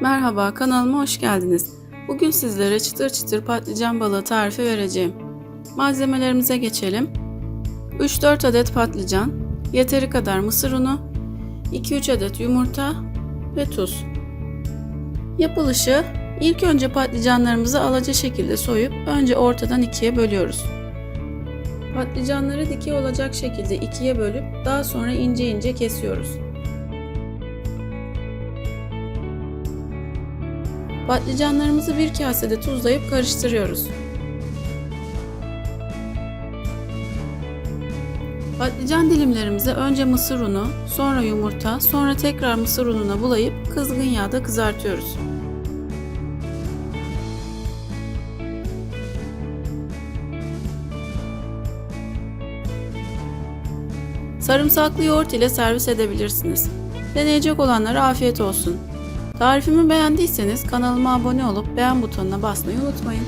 Merhaba kanalıma hoş geldiniz. Bugün sizlere çıtır çıtır patlıcan balığı tarifi vereceğim. Malzemelerimize geçelim. 3-4 adet patlıcan, yeteri kadar mısır unu, 2-3 adet yumurta ve tuz. Yapılışı ilk önce patlıcanlarımızı alaca şekilde soyup önce ortadan ikiye bölüyoruz. Patlıcanları dikey olacak şekilde ikiye bölüp daha sonra ince ince kesiyoruz. Patlıcanlarımızı bir kasede tuzlayıp karıştırıyoruz. Patlıcan dilimlerimizi önce mısır unu, sonra yumurta, sonra tekrar mısır ununa bulayıp kızgın yağda kızartıyoruz. Sarımsaklı yoğurt ile servis edebilirsiniz. Deneyecek olanlara afiyet olsun. Tarifimi beğendiyseniz kanalıma abone olup beğen butonuna basmayı unutmayın.